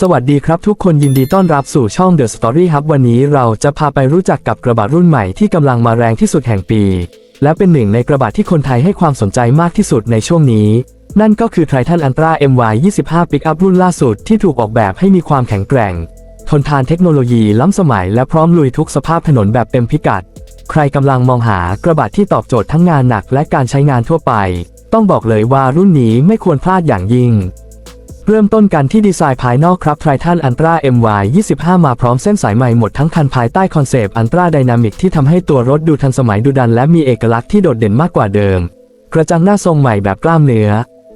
สวัสดีครับทุกคนยินดีต้อนรับสู่ช่อง The Story Hub วันนี้เราจะพาไปรู้จักกับกระบะรุ่นใหม่ที่กำลังมาแรงที่สุดแห่งปี และเป็นหนึ่งในกระบะที่คนไทยให้ความสนใจมากที่สุดในช่วงนี้ นั่นก็คือ Triton Ultra MY 25 Pickup รุ่นล่าสุดที่ถูกออกแบบให้มีความแข็งแกร่ง ทนทานเทคโนโลยีล้ำสมัยและพร้อมลุยทุกสภาพถนนแบบเต็มพิกัด ใครกำลังมองหากระบะที่ตอบโจทย์ทั้งงานหนักและการใช้งานทั่วไป ต้องบอกเลยว่ารุ่นนี้ไม่ควรพลาดอย่างยิ่ง เริ่มต้นกันที่ดีไซน์ภายนอกครับ Triton Ultra MY 25มาพร้อมเส้นสายใหม่หมดทั้งคันภายใต้คอนเซปต์ Ultra Dynamic ที่ทำให้ตัวรถดูทันสมัยดุดันและมีเอกลักษณ์ที่โดดเด่นมากกว่าเดิม กระจังหน้าทรงใหม่แบบกล้ามเนื้อ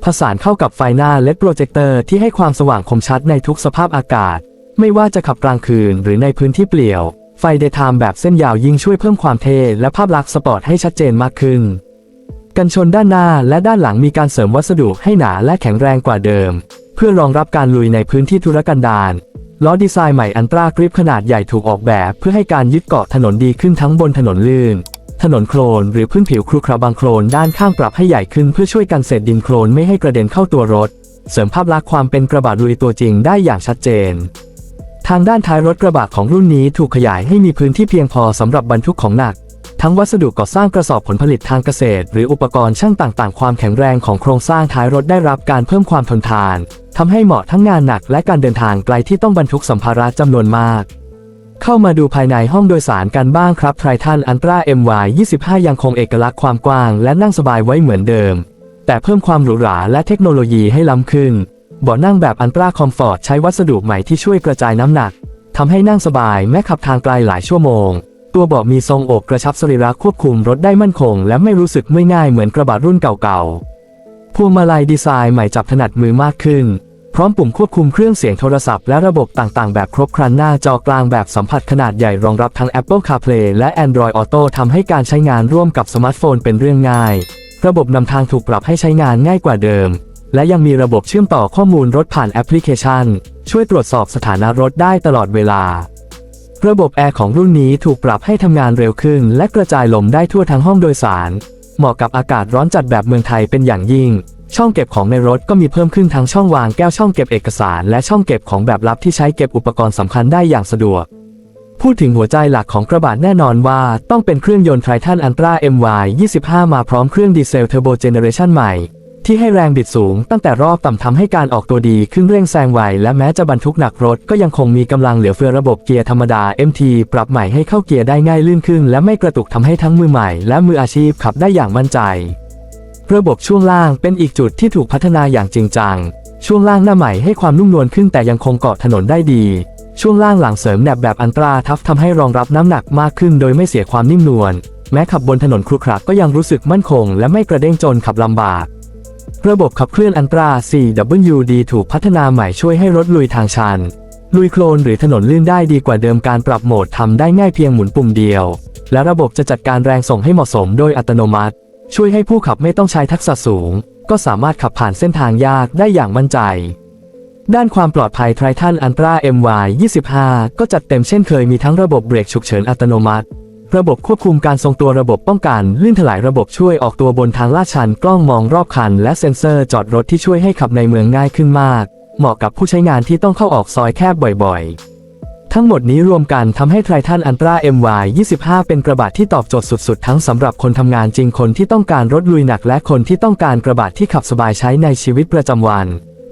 ผสานเข้ากับไฟหน้าและโปรเจคเตอร์ที่ให้ความสว่างคมชัดในทุกสภาพอากาศ ไม่ว่าจะขับกลางคืนหรือในพื้นที่เปลี่ยว ไฟเดย์ไทม์แบบเส้นยาวยิ่งช่วยเพิ่มความเท่และภาพลักษณ์สปอร์ตให้ชัดเจนมากขึ้น กันชนด้านหน้าและด้านหลังมีการเสริมวัสดุให้หนาและแข็งแรงกว่าเดิม เพื่อรองรับการลุยในพื้นที่ธุรกันดารล้อดีไซน์ใหม่อันตรากริปขนาดใหญ่ถูกออกแบบ เพื่อให้การยึดเกาะถนนดีขึ้นทั้งบนถนนลื่น ถนนโคลนหรือพื้นผิวครุขระบางโคลนด้านข้างปรับให้ใหญ่ขึ้นเพื่อช่วยกันเศษดินโคลนไม่ให้กระเด็นเข้าตัวรถ เสริมภาพลักษณ์ความเป็นกระบะลุยตัวจริงได้อย่างชัดเจน ทางด้านท้ายรถกระบะของรุ่นนี้ถูกขยายให้มีพื้นที่เพียงพอสำหรับบรรทุกของหนัก ทั้งวัสดุก่อสร้างกระสอบผลผลิตทางเกษตร หรืออุปกรณ์ช่างต่างๆ ความแข็งแรงของโครงสร้างท้ายรถได้รับการเพิ่มความทนทานทำให้เหมาะทั้งงานหนักและการเดินทางไกลที่ต้องบรรทุกสัมภาระจำนวนมาก เข้ามาดูภายในห้องโดยสารกันบ้างครับ Triton Ultra MY 25 ยังคงเอกลักษณ์ความกว้างและนั่งสบายไว้เหมือนเดิม แต่เพิ่มความหรูหราและเทคโนโลยีให้ล้ำขึ้น เบาะนั่งแบบ Ultra Comfort ใช้วัสดุใหม่ที่ช่วยกระจายน้ำหนักทำให้นั่งสบายแม้ขับทางไกลหลายชั่วโมง ตัวเบาะมีทรงอกกระชับสรีระควบคุมรถได้มั่นคง และไม่รู้สึกเมื่อยง่ายเหมือนกระบะรุ่นเก่าๆพวงมาลัยดีไซน์ใหม่จับถนัดมือมากขึ้น พร้อมปุ่มควบคุมเครื่องเสียงโทรศัพท์และระบบต่างๆ แบบครบครันหน้าจอกลางแบบสัมผัสขนาดใหญ่รองรับทั้ง Apple CarPlay และ Android Auto ทำให้การใช้งานร่วมกับสมาร์ทโฟนเป็นเรื่องง่าย ระบบนำทางถูกปรับให้ใช้งานง่ายกว่าเดิม และยังมีระบบเชื่อมต่อข้อมูลรถผ่านแอปพลิเคชัน ช่วยตรวจสอบสถานะรถได้ตลอดเวลา ระบบแอร์ของรุ่นนี้ถูกปรับให้ทำงานเร็วขึ้น และกระจายลมได้ทั่วทั้งห้องโดยสาร เหมาะกับอากาศร้อนจัดแบบเมืองไทยเป็นอย่างยิ่ง ช่องเก็บของในรถก็มีเพิ่มขึ้นทั้งช่องวางแก้วช่องเก็บเอกสาร และช่องเก็บของแบบลับที่ใช้เก็บอุปกรณ์สำคัญได้อย่างสะดวกพูดถึงหัวใจหลักของกระบะแน่นอนว่าต้องเป็นเครื่องยนต์ Triton Ultra MY 25 มาพร้อมเครื่องดีเซลเทอร์โบเจเนเรชันใหม่ ที่ให้แรงบิดสูงตั้งแต่รอบต่ำทำให้การออกตัวดีขึ้นเร่งแซงไวและแม้จะบรรทุกหนักรถก็ยังคงมีกำลังเหลือเฟือระบบเกียร์ธรรมดา MT ปรับใหม่ให้เข้าเกียร์ได้ง่ายลื่นขึ้น และไม่กระตุกทำให้ทั้งมือใหม่และมืออาชีพขับได้อย่างมั่นใจ ระบบช่วงล่างเป็นอีกจุดที่ถูกพัฒนาอย่างจริงจัง ช่วงล่างหน้าใหม่ให้ความนุ่มนวลขึ้นแต่ยังคงเกาะถนนได้ดี ช่วงล่างหลังเสริมแหนบแบบอันตราทัฟทำให้รองรับน้ำหนักมากขึ้น โดยไม่เสียความนิ่มนวลแม้ขับบนถนนครุขระก็ยังรู้สึกมั่นคง และไม่กระเด้งจนขับลำบาก ระบบขับเคลื่อนอันตรา 4WD ถูกพัฒนาใหม่ช่วยให้รถลุยทางชัน ลุยโคลนหรือถนนลื่นได้ดีกว่าเดิมการปรับโหมดทำได้ง่ายเพียงหมุนปุ่มเดียว และระบบจะจัดการแรงส่งให้เหมาะสมโดยอัตโนมัติ ช่วยให้ผู้ขับไม่ต้องใช้ทักษะสูง ก็สามารถขับผ่านเส้นทางยากได้อย่างมั่นใจ ด้านความปลอดภัย Triton Ultra MY 25 ก็จัดเต็มเช่นเคยมีทั้งระบบเบรกฉุกเฉินอัตโนมัติ ระบบควบคุมการทรงตัวระบบป้องกัน ลื่นถลายระบบช่วยออกตัวบนทางลาดชัน กล้องมองรอบคัน และเซ็นเซอร์จอดรถที่ช่วยให้ขับในเมืองง่ายขึ้นมาก เหมาะกับผู้ใช้งานที่ต้องเข้าออกซอยแคบบ่อยๆ ทั้งหมดนี้รวมกันทำให้ Triton Ultra MY 25 เป็นกระบะที่ตอบโจทย์สุดๆ ทั้งสำหรับคนทำงานจริงคนที่ต้องการรถลุยหนักและคนที่ต้องการกระบะที่ขับสบายใช้ในชีวิตประจำวัน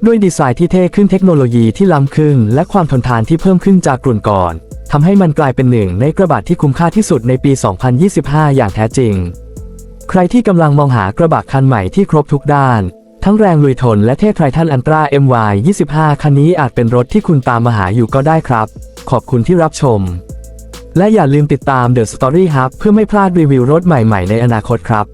ด้วยดีไซน์ที่เท่ขึ้นเทคโนโลยีที่ล้ำขึ้น และความทนทานที่เพิ่มขึ้นจากกลุ่นก่อน ทำให้มันกลายเป็นหนึ่งในกระบะที่คุ้มค่าที่สุดในปี 2025 อย่างแท้จริง ใครที่กำลังมองหากระบะคันใหม่ที่ครบทุกด้าน ทั้งแรงลุยทนและเท่ไททันอันตรา MY 25 คันนี้อาจเป็นรถที่คุณตามมาหาอยู่ก็ได้ครับ ขอบคุณที่รับชม และอย่าลืมติดตาม The Story Hub เพื่อไม่พลาดรีวิวรถใหม่ๆ ในอนาคตครับ